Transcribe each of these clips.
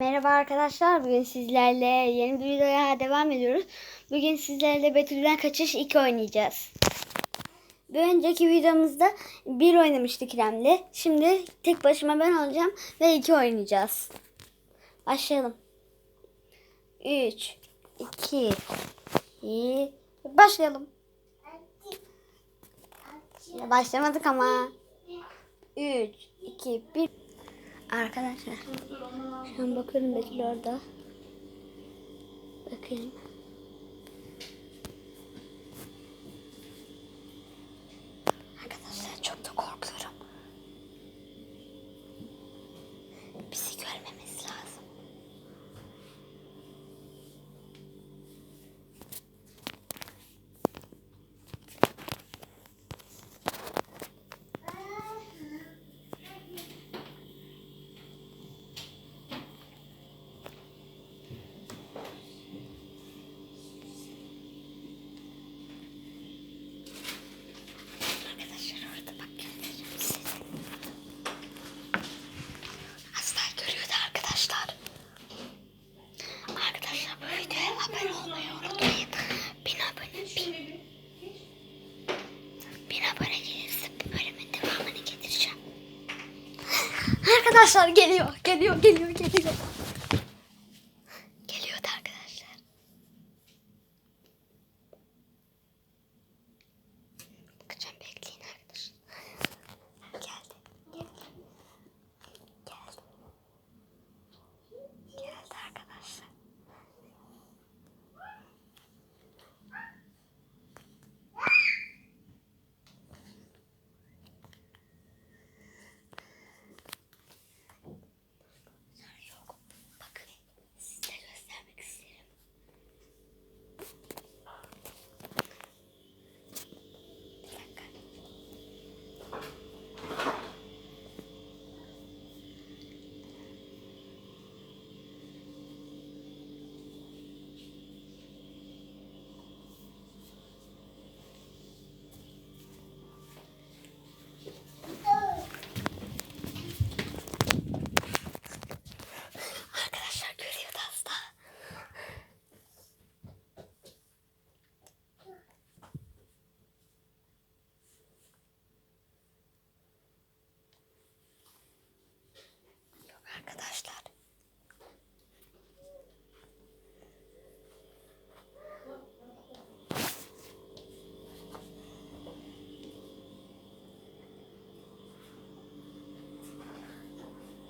Merhaba arkadaşlar. Bugün sizlerle yeni bir videoya devam ediyoruz. Bugün sizlerle Betül'den Kaçış 2 oynayacağız. Bir önceki videomuzda 1 oynamıştık İrem'le. Şimdi tek başıma ben olacağım ve 2 oynayacağız. Başlayalım. 3 2 1 Başlayalım. Başlamadık ama. 3 2 1 Arkadaşlar şu an bakıyorum Betül orada. Bakayım. Arkadaşlar çok da korkuyorum. Bizi görmemiz lazım. Arkadaşlar orada bak göstereceğim size. Asla görüyordu arkadaşlar. Arkadaşlar bu videoya abone olmayı unutmayın. Bin abone, bin, bin abone gelirse bu bölümün devamını getireceğim. Arkadaşlar geliyor, geliyor, geliyor, geliyor.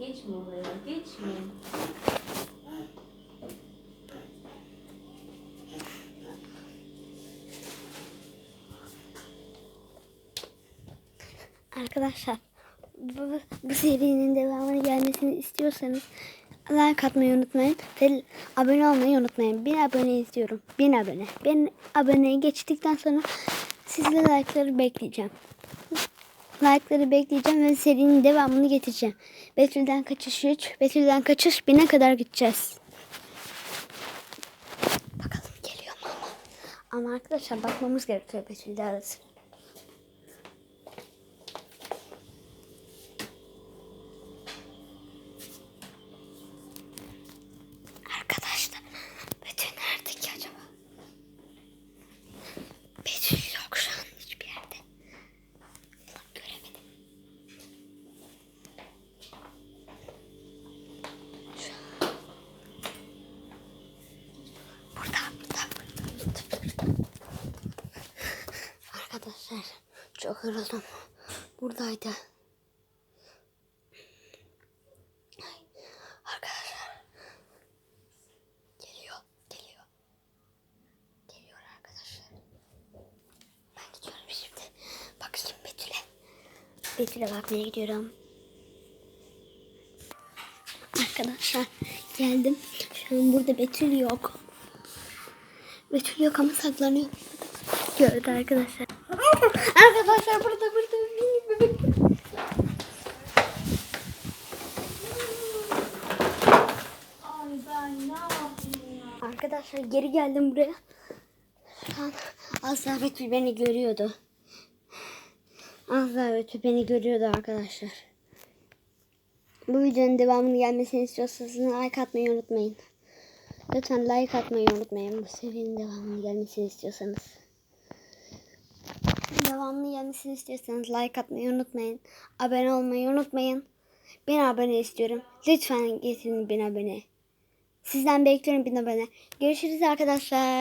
Geçme oraya, geçme. Arkadaşlar bu, bu serinin devamını gelmesini istiyorsanız like atmayı unutmayın ve abone olmayı unutmayın. Bin abone istiyorum. Bin abone. Bin aboneye geçtikten sonra sizle like'ları bekleyeceğim. Like'ları bekleyeceğim ve serinin devamını getireceğim. Betül'den kaçış 3, Betül'den kaçış 1000'e kadar gideceğiz. Bakalım geliyor mu ama. Ama arkadaşlar bakmamız gerekiyor Betül'de arası. Arkadaşlar Betül nerede ki acaba? Betül çok yoruldum. Buradaydı. Geliyor, geliyor. Geliyor arkadaşlar. Ben gidiyorum şimdi. Betül'e. Betül'e bakmaya gidiyorum. Arkadaşlar geldim. Şu an burada Betül yok. Betül yok ama saklanıyor. Gördü arkadaşlar. Arkadaşlar burada burada bebek. Arkadaşlar geri geldim buraya. Şu an Azra Betül beni görüyordu. Azra Betül beni görüyordu arkadaşlar. Bu videonun devamını gelmesini istiyorsanız like atmayı unutmayın. Lütfen like atmayı unutmayın. Bu serinin devamını gelmesini istiyorsanız. Devamlı gelmesini istiyorsanız like atmayı unutmayın. Abone olmayı unutmayın. Bin abone istiyorum. Lütfen getirin bin abone. Sizden bekliyorum bin abone. Görüşürüz arkadaşlar.